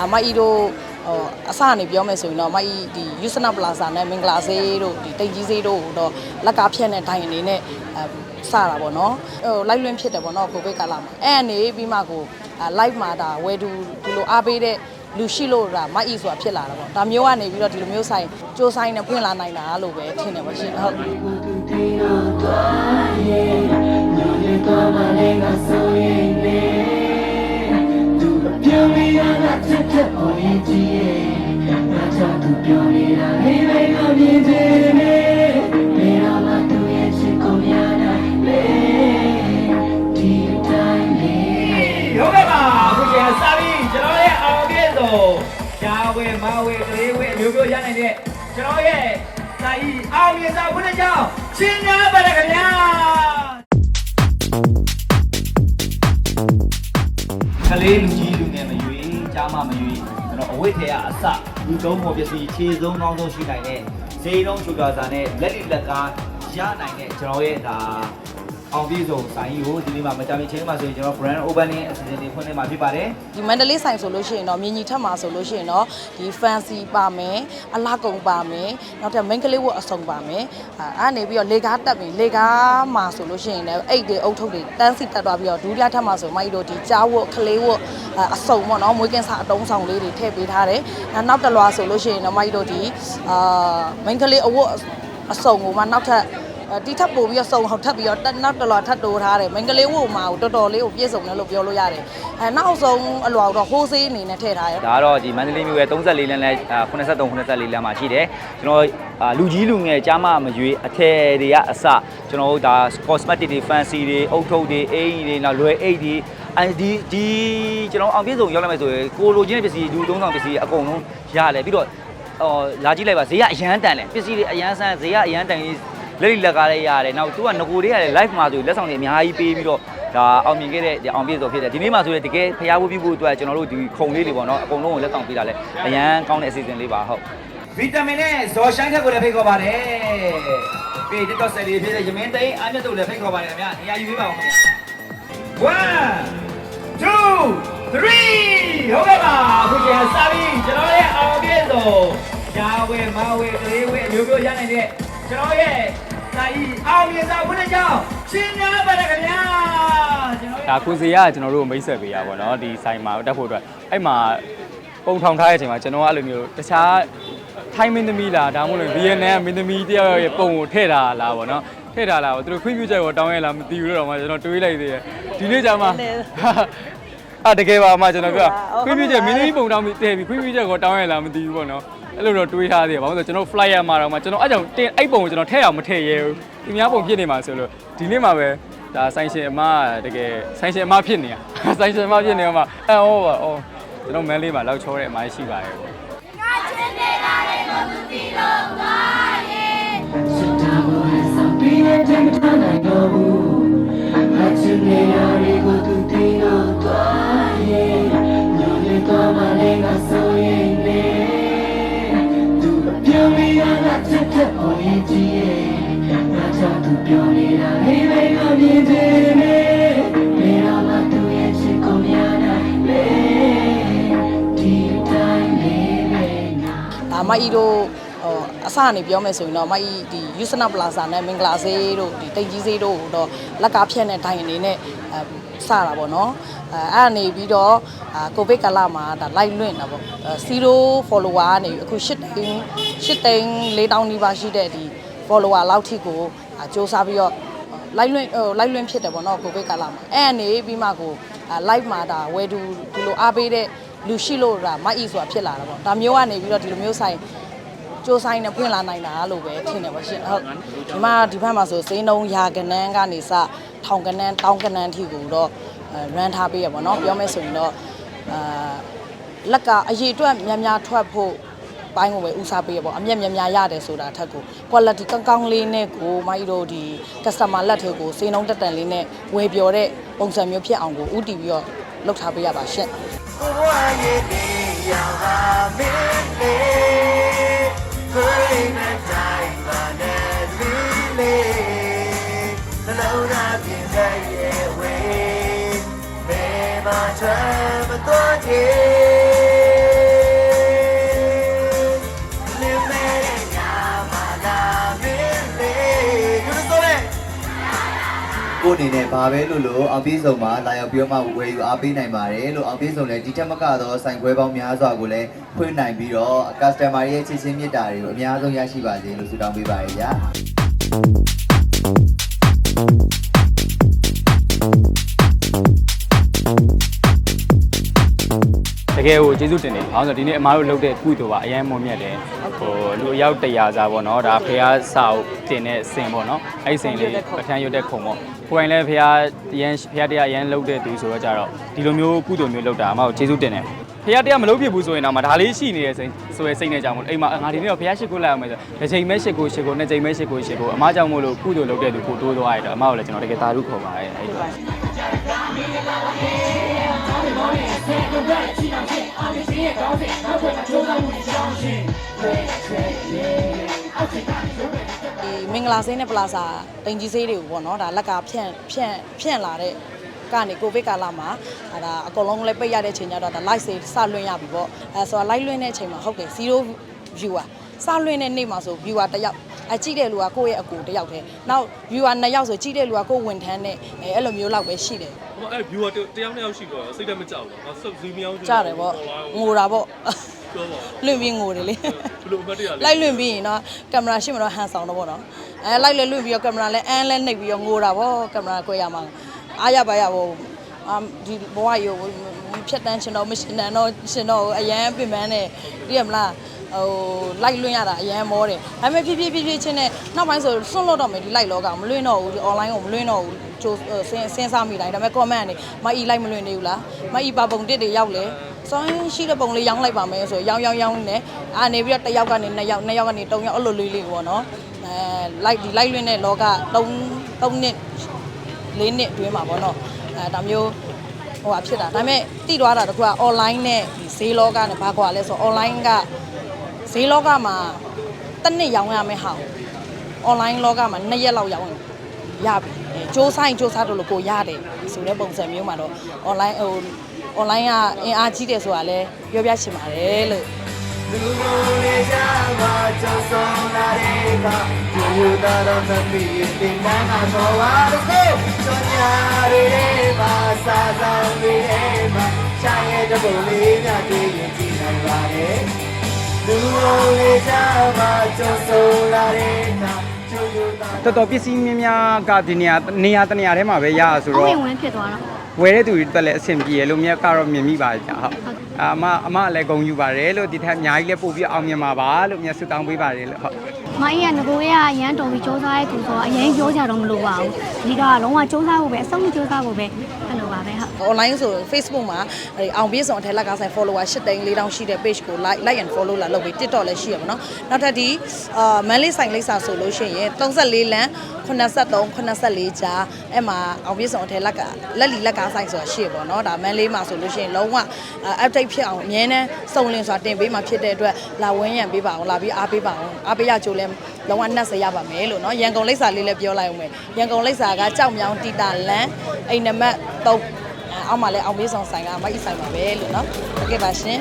အာမိုက်အီတို့ဟိုအစကနေပြောမယ်ဆိုရင်တော့မိုက်အီဒီယူစနာပလာဇာနဲ့မင်္ဂလာဆေးတို့ဒီတိတ်ကြီးဆေးတို့တော့လက်ကားဖြတ်တဲ့တိုင်အနေနဲ့အဲစတာပေါ့နော်ဟို live လွင့်ဖြစ်တယ်ပေါ့နော်ကိုဗစ်ကာလမှာအဲ့အနေပြီးမှကိုအာ live မှာဒါဝယ်သူဒီလိုအားပေးတဲ့လူရှိလို့ဒါမိုက်အီဆိုတာဖြစ်လာတာပေါ့ဒါမျိုးကနေပြီးတော့ဒီလိုမျိုးဆိုင်ကြိုးဆိုင်နဲ့ဖွင့်လာနိုင်တာလို့ပဲထင်တယ်ပေါ့ရှင်ဟုတ် မဝဲကလေးဝဲအမျိုးမျိုးရနိုင်တဲ့ကျွန်တော်ရဲ့စာဤအောင်မြင်စာဘုရားကြောင့်ချင်းများပါရခင်ဗျာ ကလေးလူကြီးလူငယ်မရွေးကြားမမရွေးကျွန်တော်အဝိထေယအစလူသုံးပေါ်ပစ္စည်းခြေဆုံးကောင်းဆုံးရှိနိုင်တဲ့ဈေးနှုန်းချူကာစာနဲ့လက်လိလက်ကားရနိုင်တဲ့ကျွန်တော်ရဲ့ဒါ အောင်ပြည့်စုံစာကြီးကိုဒီနေ့မှာမကြမီချင်းမှာဆိုရင်ကျွန်တော် brand opening အစီအစဉ်လေးဖွင့်နေမှာဖြစ်ပါတယ်ဒီမန္တလေးဆိုင်ဆိုလို့ရှိရင်တော့မြင်းကြီးထက်မှာဆိုလို့ရှိရင်တော့ဒီ fancy ပါမယ်အလားကုံပါမယ်နောက်ထပ် main ကလေးဝတ်အစုံပါမယ်အဲအဲ့နေပြီးတော့လေကားတက်ပြီလေကားမှာဆိုလို့ရှိရင်လည်းအိတ်တွေအုတ်ထုပ်တွေတန်းစီတက်သွားပြီးတော့ဒူးရထက်မှာဆိုမိုက်တို့ဒီကြားဝတ်ကလေးဝတ်အဲအစုံပေါ့နော်မွေးကင်းစားအတုံးဆောင်လေးတွေထည့်ပေးထားတယ်အဲနောက်တစ်လွာဆိုလို့ရှိရင်တော့မိုက်တို့ဒီအာ main ကလေးအဝတ်အစုံကိုမှနောက်ထပ် အဲတီထပ်ပို့ပြီးတော့စုံဟောက်ထပ်ပြီးတော့တက်နောက်တစ်လွာထပ်တိုးထားတယ်မင်္ဂလေးဝုတ်မှာကိုတော်တော်လေးကိုပြည့်စုံတယ်လို့ပြောလို့ရတယ်အဲနောက်ဆုံးအလွာတော့ဟိုးဆေးအနေနဲ့ထည့်ထားတယ်ဒါကတော့ဒီမန္တလေးမြို့ရဲ့34လမ်းနဲ့83 84လမ်းမှာရှိတယ်ကျွန်တော်အာလူကြီးလူငယ်ကြားမမရွေးအထည်တွေကအစကျွန်တော်တို့ဒါ cosmetic တွေ fancy တွေအုတ်ထုပ်တွေအိမ်တွေနောက်လွယ်အိတ်တွေအဲဒီဒီကျွန်တော်အောင်ပြည့်စုံရောက်လာမယ်ဆိုရင်ကိုလိုချင်းတဲ့ပစ္စည်းလူသုံးဆောင်ပစ္စည်းအကုန်လုံးရတယ်ပြီးတော့အော်လာကြည့်လိုက်ပါဈေးကအရန်တန်တယ်ပစ္စည်းတွေအရန်ဆန်းဈေးကအရန်တန်ကြီး လက်လိလက်ကားလေးရတယ်နောက်သူကငကိုတွေကလည်း live မှာဆိုလက်ဆောင်တွေအများကြီးပေးပြီးတော့ဒါအောင်မြင်ခဲ့တဲ့အောင်ပြည့်စုံဖြစ်တယ်ဒီနေ့မှာဆိုရင်တကယ်ဖျားဖို့ပြုဖို့အတွက်ကျွန်တော်တို့ဒီခုံလေးတွေပေါ့နော်အကုန်လုံးကိုလက်ဆောင်ပေးတာလဲအရန်ကောင်းတဲ့အစီအစဉ်လေးပါဟုတ်ဗီတာမင်နဲ့ဇော်ရှိုင်းခက်ကိုလည်းဖိတ်ခေါ်ပါတယ်ပြီးတက်တော့ဆယ်လေးဖြစ်တဲ့ရမင်းသိန်းအားမြတ်တို့လည်းဖိတ်ခေါ်ပါတယ်ခင်ဗျာနေရာယူပေးပါဦးခင်ဗျာ1 2 3ဟုတ်ကဲ့ပါအခုကျရင်စာပြီးကျွန်တော်ရဲ့အောင်ပြည့်စုံရှားဝဲမဝဲကလေးဝဲအမျိုးမျိုးရနိုင်တဲ့ကျွန်တော်ရဲ့ စာဤအောင်မြင်စာဘုရားကြောင့်ချင်းများပါရခင်ဗျာကျွန်တော်ရဲ့ဒါကိုစီကကျွန်တော်တို့မိတ်ဆက်ပေးရပါတော့ဒီဆိုင်မှာတက်ဖို့အတွက်အဲ့မှာပုံထောင်ထားတဲ့အချိန်မှာကျွန်တော်ကအဲ့လိုမျိုးတခြားထိုင်းမင်းသမီးလားဒါမှမဟုတ် VNN မင်းသမီးတယောက်ရဲ့ပုံကိုထည့်ထားလားဗောနော်ထည့်ထားလားဗောသူတို့ခွင့်ပြုချက်ကိုတောင်းရလားမသိဘူးတော့မှကျွန်တော်တွေးလိုက်သေးတယ်ဒီနေ့ကျမှ အာတကယ်ပါမှကျွန်တော်ပြောခွင့်ပြုချက်မင်းသမီးပုံတောင်းပြီးတည့်ပြီးခွင့်ပြုချက်ကိုတောင်းရလားမသိဘူးဗောနော်အဲ့လိုတော့တွေးထားသေးတယ်ဘာလို့လဲဆိုတော့ကျွန်တော် flyer မှာတော့မှကျွန်တော်အဲ့ကြောင့်တင်အဲ့ပုံကိုကျွန်တော်ထည့်အောင်မထည့်ရဲဘူးဒီများပုံဖြစ်နေမှာဆိုလို့ဒီနေ့မှပဲဒါဆိုင်ရှင်အမကတကယ်ဆိုင်ရှင်အမဖြစ်နေရဆိုင်ရှင်အမဖြစ်နေမှာအဲဟောပါအော်ကျွန်တော်မန်းလေးမှာလောက်ချောတဲ့အမိုင်းရှိပါတယ်ပေါ့ ပြောနေတာနေလိုက်တော့မြင်တယ်နေဘယ်တော့မှသူရဲ့ချစ်ကိုမြင်နိုင်လေဒီတိုင်းလေးပဲငါဒါမိုက်အီတို့ဟိုအစကနေပြောမယ်ဆိုရင်တော့မိုက်အီဒီယူစနာပလာဇာနဲ့မင်္ဂလာဆေးတို့ဒီတိတ်ကြီးဆေးတို့တော့လက်ကားဖြတ်တဲ့တိုင်အနေနဲ့အဲစတာပေါ့နော်အဲအဲ့အနေပြီးတော့အာကိုဗစ်ကာလမှာဒါ live လွင့်တာပေါ့0 follower ကနေအခု8တိန်း8တိန်း4000နီးပါးရှိတဲ့ဒီ follower လောက်ထိကိုအာ စ조사ပြီးတော့ live လွင့်ဟို live လွင့်ဖြစ်တယ်ပေါ့နော်ကိုဗစ်ကာလမှာအဲ့အနေပြီးမှကိုအာ live မှာဒါဝယ်သူဒီလိုအားပေးတဲ့လူရှိလို့ဒါမိုက်အီဆိုတာဖြစ်လာတာပေါ့ဒါမျိုးကနေပြီးတော့ဒီလိုမျိုးဆိုင်ကြိုးဆိုင်နဲ့ဖွင့်လာနိုင်တာလို့ပဲထင်တယ်ပါရှင်ဟုတ်ဒီမှာဒီဘက်မှာဆိုစိန်းတုံးရာကနန်းကနေစထောင်ကနန်းတောင်းကနန်းထိကိုတော့ရန်ထားပေးရပါတော့ပြောမယ်ဆိုရင်တော့အာလက်ကအရေးအတွက်များများထွက်ဖို့ ပိုင်းကိုပဲဦးစားပေးရပေါ့အမျက်များများရတယ်ဆိုတာအထက်ကို quality ကောင်းကောင်းလေးနဲ့ကိုမိုင်းတို့ဒီ customer လက်ထဲကိုစိန်းတုံးတက်တန်လေးနဲ့ဝယ်ပြောတဲ့ပုံစံမျိုးဖြစ်အောင်ကိုဥတီပြီးတော့လုပ်ထားပေးရပါရှင့် ကိုယ့်အနေနဲ့ဘာပဲလို့လို့အောင်ပြေးစုံမှာလာရောက်ပြီးတော့မှဝယ်ယူအားပေးနိုင်ပါတယ်လို့အောင်ပြေးစုံလည်းဒီထက်မကတော့ဆိုင်ခွဲပေါင်းများစွာကိုလည်းဖွင့်နိုင်ပြီးတော့ customer ရဲ့ချစ်ချင်းမြတ်တာတွေကိုအများဆုံးရရှိပါစေလို့ဆုတောင်းပေးပါရစေ။ တကယ်ကိုကျေးဇူးတင်တယ်။ဘာလို့လဲဆိုတော့ဒီနေ့အမားတို့လုပ်တဲ့ကုသိုလ်ကအရင်မွန်မြတ်တယ်။ဟိုလူအယောက်100စာပေါ့နော်။ဒါဖះစာအုပ်တင်တဲ့စင်ပေါ့နော်။အဲ့ဒီစင်လေးပဋ္ဌာန်းရွတ်တဲ့ခုံပေါ့။ကိုယ်တိုင်လည်းဖះရန်ဖះတရားရန်လုပ်တဲ့သူဆိုတော့ကြတော့ဒီလိုမျိုးကုသိုလ်မျိုးလုပ်တာအမားတို့ကျေးဇူးတင်တယ်။ ဖះတရားမလုပ်ဖြစ်ဘူးဆိုရင်တော့မဒါလေးရှိနေတဲ့စိတ်ဆိုရယ်စိတ်နဲ့ကြောင့်မို့အိမ်မှာငါဒီနေ့တော့ဖះရှိခိုးလိုက်အောင်မယ်ဆိုတစ်ချိန်မဲရှိခိုးရှိခိုးနှစ်ချိန်မဲရှိခိုးရှိခိုးအမားကြောင့်မို့လို့ကုသိုလ်လုပ်တဲ့သူကိုတိုးသွားရတော့အမားကိုလည်းကျွန်တော်တကယ်သာဓုခေါ်ပါတယ်အဲ့ဒါဒီမင်္ဂလာစိမ်းနဲ့ပလာဇာတင်ကြီးဆေးတွေကိုပေါ့နော်ဒါလက်ကဖြန့်ဖြန့်ဖြန့်လာတဲ့ ကနေကိုဗစ်ကာလမှာအဲဒါအကုန်လုံးလည်းပိတ်ရတဲ့အချိန်ကျတော့ဒါ live ဆေးစလွှင့်ရပြီပေါ့အဲဆိုတော့ live လွှင့်တဲ့အချိန်မှာဟုတ်တယ်0 viewer စလွှင့်တဲ့နေ့မှာဆို viewer တစ်ယောက်အကြည့်တဲ့လူကကိုယ့်ရဲ့အကူတစ်ယောက်တည်းနောက် viewer နှစ်ယောက်ဆိုကြည့်တဲ့လူကကိုယ့်ဝန်ထမ်းနဲ့အဲအဲ့လိုမျိုးလောက်ပဲရှိတယ်ဟိုအဲ့ viewer တယောက်နှစ်ယောက်ရှိတော့စိတ်တက်မကြောက်ဘူး။ငါစုပ်ဇီးမယောင်းကြတယ်ပေါ့ငိုတာပေါ့ပြောပါလွင့်ပြီးငိုတယ်လေဘယ်လိုအမှတ်တရလဲလိုက်လွင့်ပြီးရင်တော့ကင်မရာရှိမှတော့ဟန်ဆောင်တော့ပေါ့နော်အဲလိုက်လဲလွင့်ပြီးတော့ကင်မရာလဲအန်းလဲနှိပ်ပြီးတော့ငိုတာပေါ့ကင်မရာကွဲရမှာ အားရပါရပေါ့အမ်ဒီဘဝရောဖြတ်တန်းရှင်တော့မရှင်တန်းတော့ရှင်တော့အရန်ပင်ပန်းနေသိရမလားဟိုလိုက်လွင့်ရတာအရန်မောတယ်ဒါပေမဲ့ဖြည်းဖြည်းဖြည်းဖြည်းချင်းနဲ့နောက်ပိုင်းဆိုစွန့်လို့တော့မယ်ဒီလိုက်လောကမလွင့်တော့ဘူးဒီ online ကိုမလွင့်တော့ဘူးကျိုးစင်းစင်းစားမိတိုင်းဒါပေမဲ့ comment ကနေမအီလိုက်မလွင့်နေဘူးလားမအီပါပုံတစ်တွေရောက်လေစောင်းရှိတဲ့ပုံလေးရောင်းလိုက်ပါမယ်ဆိုရောင်းရောင်းရောင်းနေအာနေပြီးတော့တစ်ယောက်ကနေနှစ်ယောက်နှစ်ယောက်ကနေသုံးယောက်အဲ့လိုလေးလေးပေါ့နော်အဲလိုက်ဒီလိုက်လွင့်တဲ့လောက3 3နှစ် 4နှစ်အတွင်းမှာပေါ့နော်အဲဒါမျိုးဟိုဟာဖြစ်တာဒါပေမဲ့တိသွားတာတခုက online နဲ့ဒီဈေးလောကနဲ့ဘာကွာလဲဆိုတော့ online ကဈေးလောကမှာတစ်နှစ်ရောင်းရမယ့်ဟာကို online လောကမှာ2ရက်လောက်ရောင်းရင်ရပြီအဲစ조사ရင်စ조사တော့လို့ကိုရတယ်ဆိုတဲ့ပုံစံမျိုးမှာတော့ online ဟို online ကအင်အားကြီးတယ်ဆိုတာလဲပြောပြချင်ပါတယ်လို့ လူလေးကြမှာကြုံဆုံးလာတဲ့အခါဒီလိုတော့မမီတင်တန်းမှာပေါ်ပါတော့ကျွမ်းညာတွေမှာစားစားတွေမှာရှာရဲ့တပုံလေးများတွေ့ရင်ကြည့်နိုင်ပါတယ်လူလေးကြမှာကြုံဆုံးလာတဲ့အခါကျိုးကျိုးသားတော်တော်ပစ္စည်းများများကဒီနေရာနေရာတနေရာထဲမှာပဲရရဆိုအတော့ဝင်ဝင်ဖြစ်သွားတော့ ဝယ်တဲ့သူတွေတက်လည်းအဆင်ပြေရလို့မြတ်ကတော့မြင်မိပါတယ်ဗျာဟုတ်အမအမလည်းဂုဏ်ယူပါတယ်လို့ဒီထက်အများကြီးလည်းပို့ပြီးအောင်မြင်ပါပါလို့မြတ်ဆုတောင်းပေးပါတယ်လို့ဟုတ်မအေးကငကိုရရန်တော်ပြီးစူးစမ်းရတဲ့သူဆိုတော့အရင်ပြောကြတော့မလို့ပါဘူးအဓိကကလုံးဝစူးစမ်းဖို့ပဲအဆုံးစူးစမ်းဖို့ပဲအဲ့လိုပါပဲဟုတ် online ဆို Facebook မှာအဲအောင်ပြေးစုံအထက်လက်ကဆိုင် follower 8သိန်း4000ရှိတဲ့ page ကို like like and follow လာလုပ်ပြီး TikTok လည်းရှိရပါတော့နောက်ထပ်ဒီအာမန်လေးဆိုင်လိပ်စာဆိုလို့ရှိရင်34လမ်း83 84ကြားအဲ့မှာအောင်ပြေးစုံအထက်လက်ကလက်လီလက်ကားဆိုင်ဆိုတာရှိရပါတော့ဒါမန်လေးမှာဆိုလို့ရှိရင်လုံးဝ update ဖြစ်အောင်အမြဲတမ်းစုံလင်စွာတင်ပေးမှာဖြစ်တဲ့အတွက်လာဝင်းရံပေးပါအောင်လာပြီးအားပေးပါအောင်အားပေးရကြိုးလဲလုံးဝနှက်စရပါမယ်လို့เนาะရန်ကုန်လိပ်စာလေးလည်းပြောလိုက်အောင်မယ်ရန်ကုန်လိပ်စာကကြောက်မြောင်တီတာလမ်းအိမ်နံပါတ်3 အောက်မှာလည်းအောင်မေးဆောင်ဆိုင်ကမိုက်ဆိုင်ပါပဲလို့နော်ဟုတ်ကဲ့ပါရှင်